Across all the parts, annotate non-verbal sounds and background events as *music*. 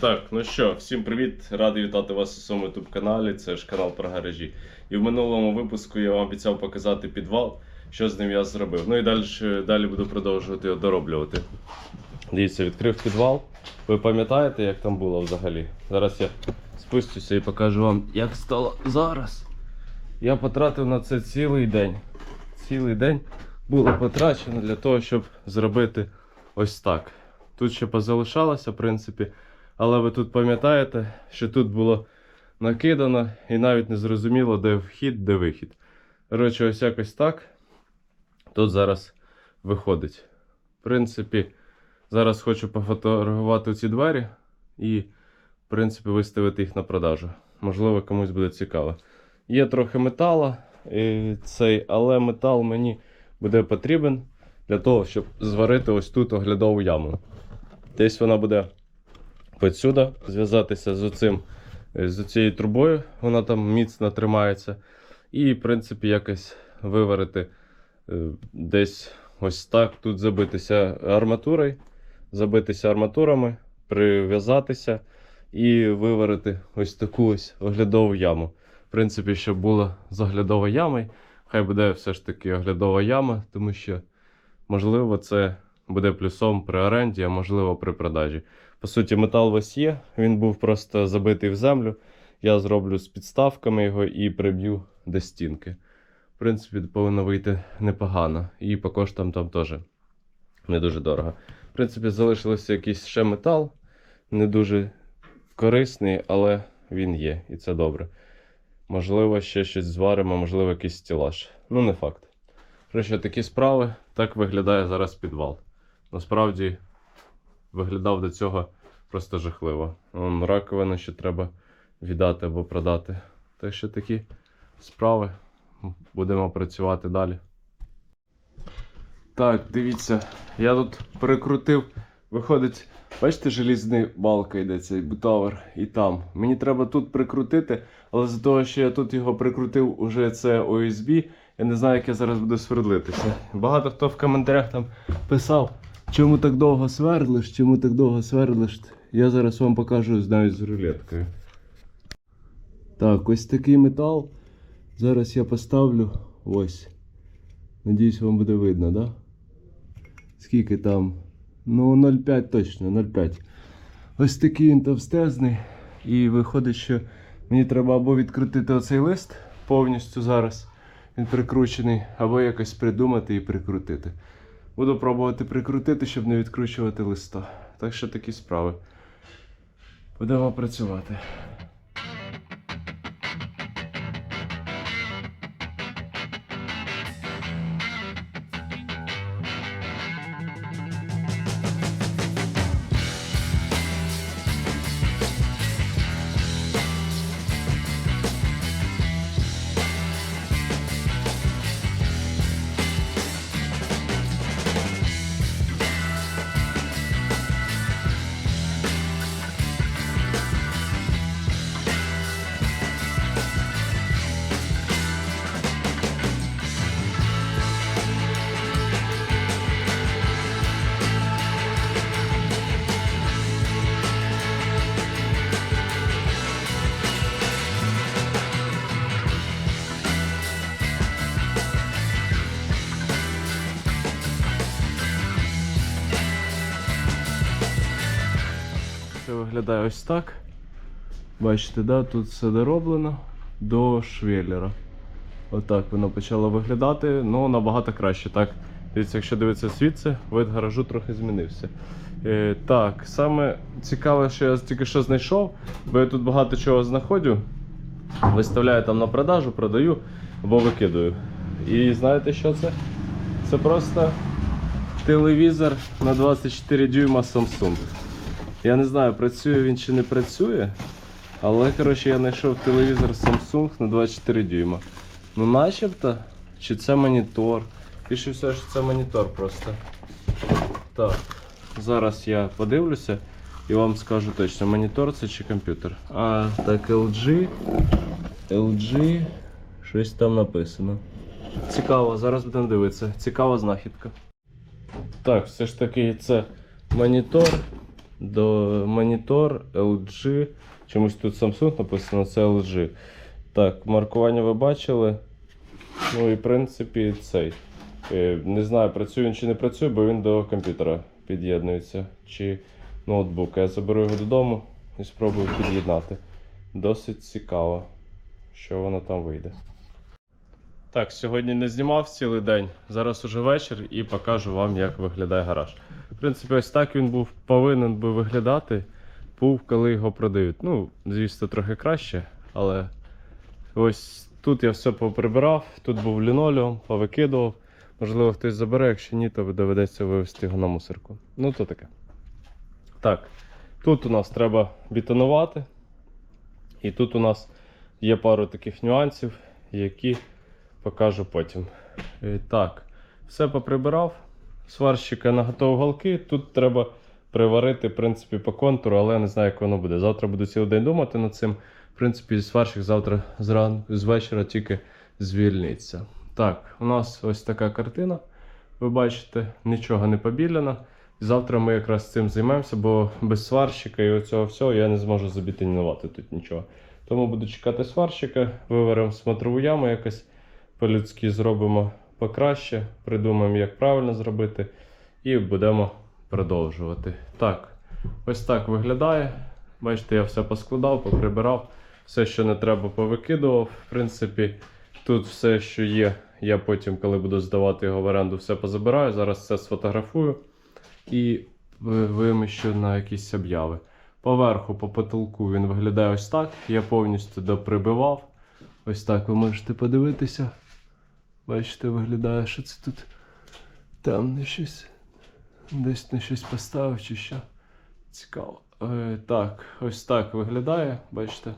Так, ну що, всім привіт! Радий вітати вас у своєму youtube каналі. Це ж канал про гаражі. І в минулому випуску я вам обіцяв показати підвал, що з ним я зробив. Ну і далі, далі буду продовжувати його дороблювати. Дивіться, відкрив підвал. Ви пам'ятаєте, як там було взагалі? Зараз я спустюся і покажу вам, як стало зараз. Я потратив на це цілий день. Цілий день було потрачено для того, щоб зробити ось так. Тут ще позалишалося, в принципі. Але ви тут пам'ятаєте, що тут було накидано і навіть не зрозуміло, де вхід, де вихід. Коротше, ось якось так. Тут зараз виходить. В принципі, зараз хочу пофотографувати ці двері і, в принципі, виставити їх на продажу. Можливо, комусь буде цікаво. Є трохи металу, і цей, але метал мені буде потрібен для того, щоб зварити ось тут оглядову яму. Десь вона буде отсюда зв'язатися з оцим, е, з цією трубою, вона там міцно тримається. І, в принципі, якось виварити е, десь ось так. Тут забитися арматурою, забитися арматурами, прив'язатися і виварити ось таку ось оглядову яму. В принципі, щоб була з оглядовою ямою, хай буде все ж таки оглядова яма, тому що, можливо, це буде плюсом при оренді, а можливо при продажі. По суті, метал весь є, він був просто забитий в землю. Я зроблю з підставками його і приб'ю до стінки. В принципі, повинно вийти непогано. І по коштам там теж не дуже дорого. В принципі, залишився якийсь ще метал, не дуже корисний, але він є, і це добре. Можливо, ще щось зваримо, можливо, якийсь стілаж. Ну, не факт. Коротше, такі справи, так виглядає зараз підвал. Насправді виглядав до цього просто жахливо. Вон, раковину ще треба віддати або продати. Так що такі справи. Будемо працювати далі. Так, дивіться, я тут перекрутив. Виходить, бачите, желізний балка йде цей бутовер і там. Мені треба тут прикрутити, але з того, що я тут його прикрутив, уже це OSB, я не знаю, як я зараз буду свердлитися. Багато хто в коментарях там писав, чому так довго свердлиш, чому так довго свердлиш. Я зараз вам покажу навіть з рулеткою. Так, ось такий метал. Зараз я поставлю ось. Надіюсь, вам буде видно, да? Скільки там? Ну, 0,5 точно, 0,5. Ось такий він товстезний. І виходить, що мені треба або відкрутити оцей лист повністю зараз. Він прикручений, або якось придумати і прикрутити. Буду пробувати прикрутити, щоб не відкручувати листа. Так що такі справи. Будемо працювати. Виглядає ось так. Бачите, да? тут все дороблено до швеллера. Отак воно почало виглядати, ну набагато краще. Так, дивіться, якщо дивитися звідси, вид гаражу трохи змінився. Е, так, саме цікаве, що я тільки що знайшов, бо я тут багато чого знаходжу. Виставляю там на продажу, продаю або викидаю. І знаєте що це? Це просто телевізор на 24 дюйма Samsung. Я не знаю, працює він чи не працює. Але, коротше, я знайшов телевізор Samsung на 24 дюйма. Ну, начебто, чи це монітор. Пише все, що це монітор просто. Так, зараз я подивлюся і вам скажу точно, монітор це чи комп'ютер. А, так, LG. LG. Щось там написано. Цікаво, зараз будемо дивитися. Цікава знахідка. Так, все ж таки це монітор. До монітор LG. Чомусь тут Samsung написано, це LG. Так, маркування ви бачили. Ну і в принципі цей. Е, Не знаю, працює він чи не працює, бо він до комп'ютера під'єднується. Чи ноутбука. Я заберу його додому і спробую під'єднати. Досить цікаво, що воно там вийде. Так, сьогодні не знімав цілий день. Зараз уже вечір і покажу вам, як виглядає гараж. В принципі, ось так він був повинен би виглядати, був, коли його продають. Ну, звісно, трохи краще, але ось тут я все поприбирав, тут був лінолеум, повикидував. Можливо, хтось забере, якщо ні, то доведеться вивезти його на мусорку. Ну, то таке. Так, тут у нас треба бетонувати. І тут у нас є пару таких нюансів, які покажу потім. Е, Так, все поприбирав. Сварщика наготовив голки. Тут треба приварити, в принципі, по контуру, але я не знаю, як воно буде. Завтра буду цілий день думати над цим. В принципі, сварщик завтра зран... з вечора тільки звільниться. Так, у нас ось така картина. Ви бачите, нічого не побілено. Завтра ми якраз цим займемося, бо без сварщика і оцього всього я не зможу забітонувати тут нічого. Тому буду чекати сварщика, виваримо смотрову яму якось по-людськи зробимо покраще, придумаємо, як правильно зробити, і будемо продовжувати. Так, ось так виглядає. Бачите, я все поскладав, поприбирав, все, що не треба, повикидував. В принципі, тут все, що є, я потім, коли буду здавати його в оренду, все позабираю. Зараз все сфотографую і ви- виміщу на якісь обяви. Поверху, по потолку він виглядає ось так. Я повністю доприбивав. Ось так ви можете подивитися. Бачите, виглядає, що це тут там не щось. Десь на щось поставив чи що. Цікаво. Е, так, ось так виглядає, бачите.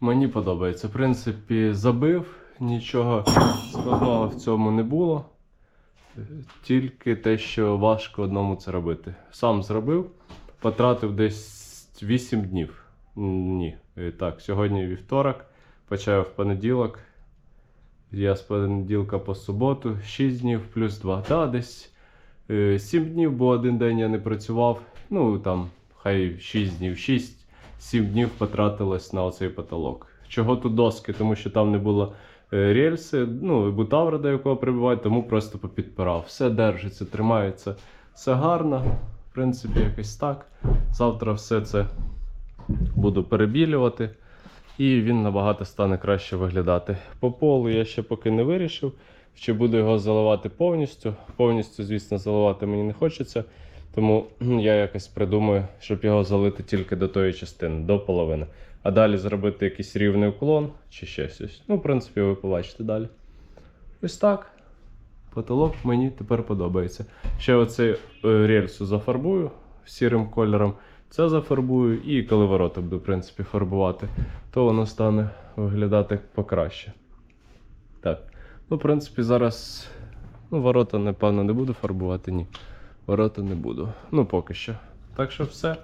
Мені подобається. В принципі, забив, нічого складного в цьому не було. Е, Тільки те, що важко одному це робити. Сам зробив, потратив десь 8 днів. Ні. Е, Так, сьогодні вівторок, почав в понеділок. Я з понеділка по суботу, 6 днів плюс 2. Так, десь 7 днів, бо один день я не працював. Ну там, хай 6 днів, 6-7 днів потратилось на оцей потолок. Чого тут доски? Тому що там не було е, рельси, ну, бутавра, до якого прибивають, тому просто попідпирав. Все держиться, тримається, все гарно. В принципі, якось так. Завтра все це буду перебілювати. І він набагато стане краще виглядати. По полу я ще поки не вирішив, чи буду його заливати повністю. Повністю, звісно, заливати мені не хочеться. Тому я якось придумаю, щоб його залити тільки до тої частини, до половини. А далі зробити якийсь рівний уклон чи ще щось. Ну, в принципі, ви побачите далі. Ось так. Потолок мені тепер подобається. Ще оцей е, рельсу зафарбую сірим кольором. Це зафарбую, і коли ворота буду, в принципі, фарбувати, то воно стане виглядати покраще. Так. Ну, в принципі, зараз ну, ворота, напевно, не буду фарбувати, ні. Ворота не буду. Ну, поки що. Так що все.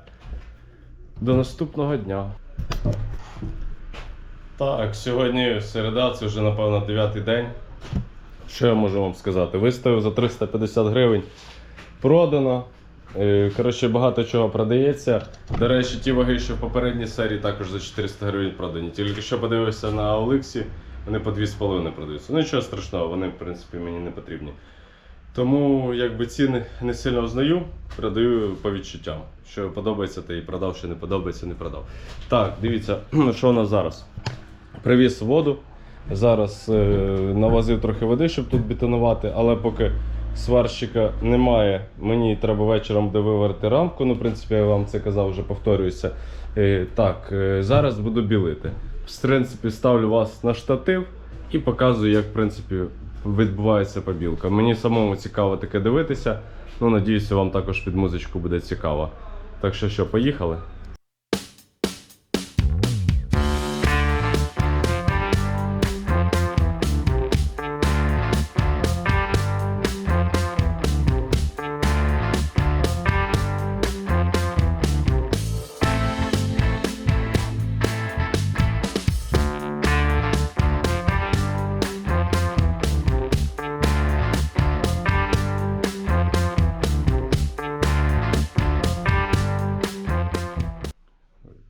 До наступного дня. Так, сьогодні середа, це вже, напевно, дев'ятий день. Що я можу вам сказати? Виставив за 350 гривень. Продано. Е, Коротше, багато чого продається. До речі, ті ваги, що в попередній серії також за 400 гривень продані. Тільки що подивився на Олексі, вони по 2,5 продаються. Ну нічого страшного, вони в принципі мені не потрібні. Тому якби ціни не сильно взнаю, продаю по відчуттям. Що подобається, то і продав, що не подобається, не продав. Так, дивіться, *clears throat* що у нас зараз. Привіз воду. Зараз е, навозив трохи води, щоб тут бетонувати, але поки сварщика немає, мені треба вечором буде виварити рамку. Ну, в принципі, я вам це казав, вже повторююся. Е, так, е, зараз буду білити. В принципі, ставлю вас на штатив і показую, як в принципі, відбувається побілка. Мені самому цікаво таке дивитися. Ну, надіюся, вам також під музичку буде цікаво. Так що що, поїхали?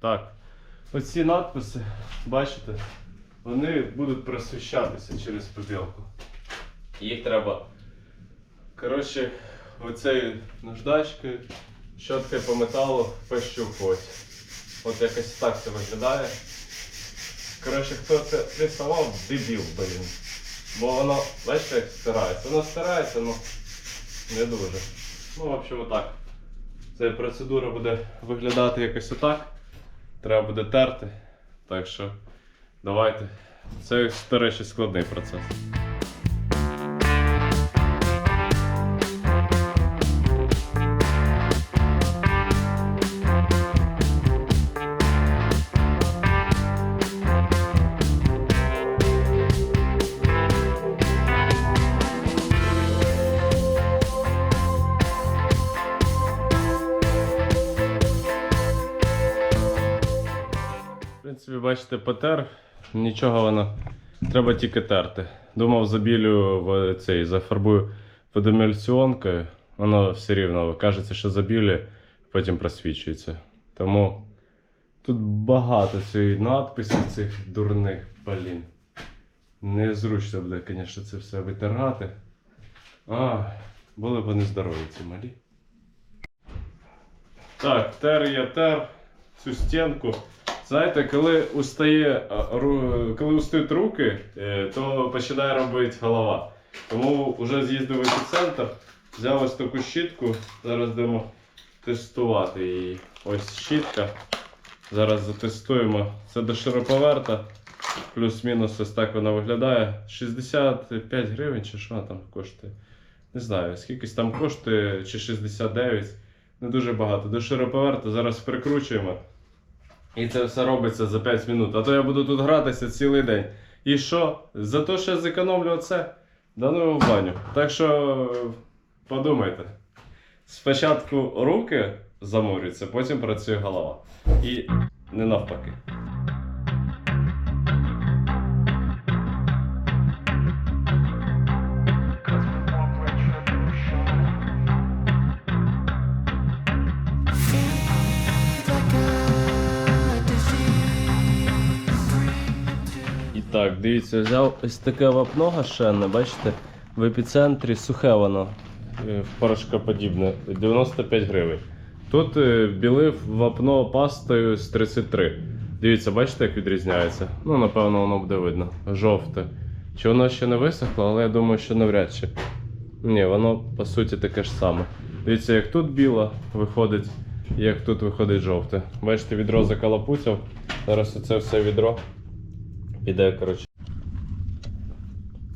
Так. Оці надписи, бачите, вони будуть просвіщатися через побілку. Їх треба. Коротше, оцею наждачкою, щоткою по металу пощупувати. От якось так це виглядає. Коротше, хто це рисував, дебіл, блін. Бо воно, бачите, як стирається. Воно стирається, ну не дуже. Ну, в общем, отак. Ця процедура буде виглядати якось отак. Треба буде терти. Так що давайте. Це, до речі, складний процес. Бачите, потер, нічого воно. Треба тільки терти. Думав, забілю в цей, зафарбую водомільціонкою, воно все рівно кажеться, що забілює, потім просвічується. Тому тут багато цієї надписів цих дурних, блін. Незручно буде, звісно, це все витирати. А, були б вони здорові, ці малі. Так, тер я тер цю стінку. Знаєте, коли устає, коли устають руки, е, то починає робити голова. Тому вже з'їздив в епіцентр, взяв ось таку щітку, зараз будемо тестувати її. Ось щітка. Зараз затестуємо. Це до широповерта. Плюс-мінус ось так вона виглядає. 65 гривень чи що там коштує. Не знаю, скількись там коштує, чи 69. Не дуже багато. До широповерта зараз прикручуємо. І це все робиться за 5 минут. А то я буду тут гратися цілий день. І що? За те, що я зекономлю оце? Да ну його в баню. Так що подумайте. Спочатку руки заморюються, потім працює голова. І не навпаки. Так, дивіться, взяв ось таке вапно гашенне, бачите, в епіцентрі сухе воно е, порошкоподібне, 95 гривень. Тут е, білив вапно пастою з 33. Дивіться, бачите, як відрізняється? Ну, напевно, воно буде видно. Жовте. Чи воно ще не висохло, але я думаю, що навряд чи. Ні, воно по суті таке ж саме. Дивіться, як тут біло виходить, як тут виходить жовте. Бачите, відро закалапуцяв. Зараз оце все відро піде, коротше.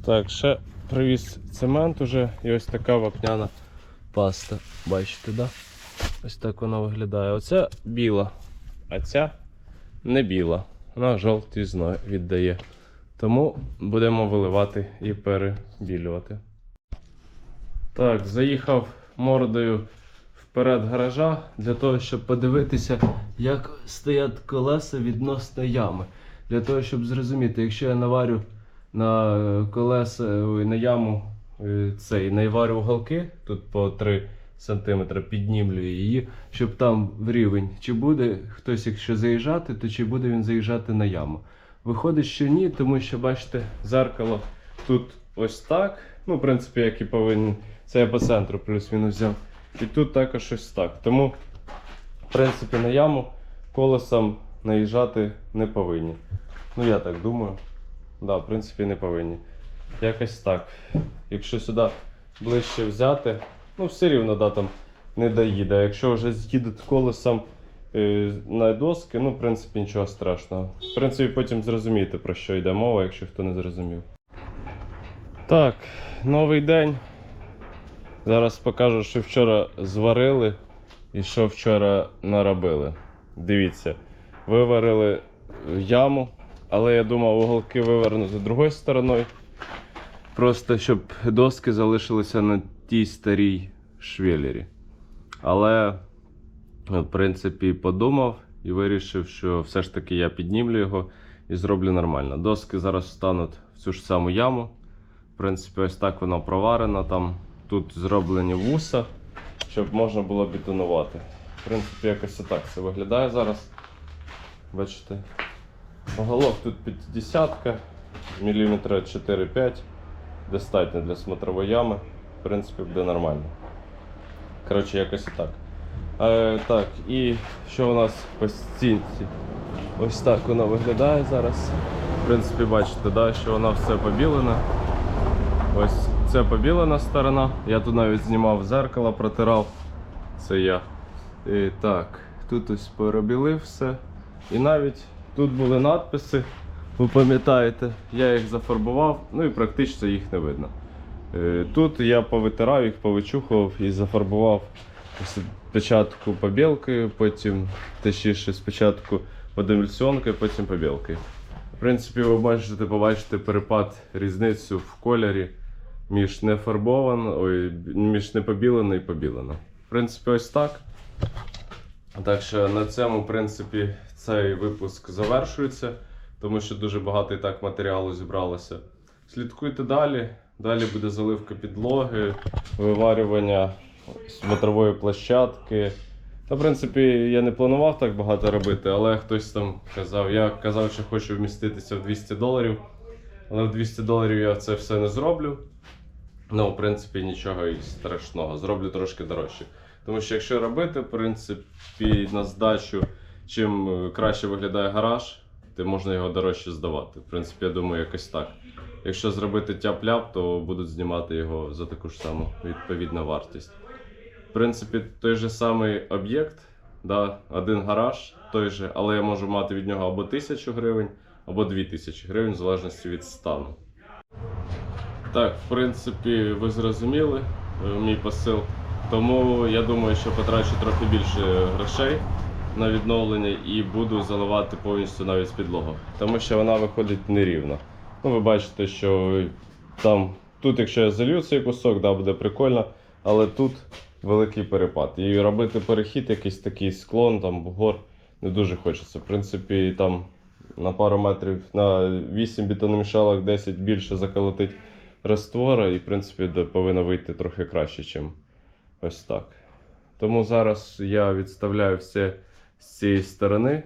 Так, ще привіз цемент уже і ось така вапняна паста. Бачите, да? Ось так вона виглядає. Оця біла, а ця не біла. Вона жовтізно віддає. Тому будемо виливати і перебілювати. Так, заїхав мордою вперед гаража для того, щоб подивитися, як стоять колеса відносно ями. Для того, щоб зрозуміти, якщо я наварю на е, колеса, ой, на яму е, цей, наварю уголки, тут по 3 см піднімлю її, щоб там в рівень, чи буде хтось, якщо заїжджати, то чи буде він заїжджати на яму. Виходить, що ні, тому що бачите, зеркало тут ось так. Ну, в принципі, як і повинен. Це я по центру плюс-мінус взяв. І тут також ось так. Тому, в принципі, на яму колесом наїжджати не повинні. Ну, я так думаю. Да, в принципі, не повинні. Якось так. Якщо сюди ближче взяти, ну все рівно да, там не доїде. Якщо вже з'їде колесом е, на доски, ну, в принципі, нічого страшного. В принципі, потім зрозумієте, про що йде мова, якщо хто не зрозумів. Так, новий день. Зараз покажу, що вчора зварили і що вчора наробили. Дивіться, виварили яму, але я думав уголки вивернути другою стороною. Просто щоб доски залишилися на тій старій швелері. Але, в принципі, подумав і вирішив, що все ж таки я піднімлю його і зроблю нормально. Доски зараз встануть в цю ж саму яму. В принципі, ось так воно проварено там. Тут зроблені вуса, щоб можна було бетонувати. В принципі, якось отак це виглядає зараз. Бачите. Оголок тут 50 міліметра 4-5. Достатньо для смотрової ями. В принципі, буде нормально. Коротше, якось і так. Е, так, і що у нас по стінці? Ось так воно виглядає зараз. В принципі, бачите, да, що вона все побілена. Ось це побілена сторона. Я тут навіть знімав зеркало, протирав. Це я. І, так, тут ось поробілив все. І навіть тут були надписи, ви пам'ятаєте, я їх зафарбував, ну і практично їх не видно. Е, Тут я повитирав їх, повичухував і зафарбував спочатку побілкою, потім точніше спочатку водоемульсіонкою, потім побілкою. В принципі, ви можете побачити перепад різницю в кольорі між не фарбовано, ой, між непобілено і побілено. В принципі, ось так. Так що на цьому, в принципі, цей випуск завершується, тому що дуже багато і так матеріалу зібралося. Слідкуйте далі. Далі буде заливка підлоги, виварювання смотрової площадки. Та, в принципі, я не планував так багато робити, але хтось там казав, я казав, що хочу вміститися в 200 доларів. Але в 200 доларів я це все не зроблю. Ну, в принципі, нічого і страшного. Зроблю трошки дорожче. Тому що якщо робити, в принципі, на здачу, чим е, краще виглядає гараж, тим можна його дорожче здавати. В принципі, я думаю, якось так. Якщо зробити тяп-ляп, то будуть знімати його за таку ж саму відповідну вартість. В принципі, той же самий об'єкт, да, один гараж, той же, але я можу мати від нього або 1000 гривень, або 2000 гривень, в залежності від стану. Так, в принципі, ви зрозуміли е, мій посил. Тому я думаю, що потрачу трохи більше грошей на відновлення і буду заливати повністю навіть підлогу. Тому що вона виходить нерівно. Ну, ви бачите, що там, тут, якщо я залью цей кусок, да, буде прикольно, але тут великий перепад. І робити перехід, якийсь такий склон, там бугор, не дуже хочеться. В принципі, там на пару метрів на 8 бетономішалок 10 більше заколотить раствора, і в принципі повинно вийти трохи краще, ніж ось так. Тому зараз я відставляю все з цієї сторони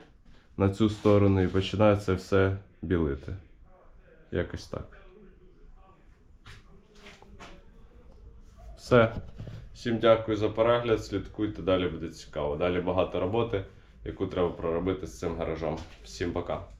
на цю сторону і починає це все білити. Якось так. Все. Всім дякую за перегляд. Слідкуйте, далі буде цікаво. Далі багато роботи, яку треба проробити з цим гаражом. Всім пока.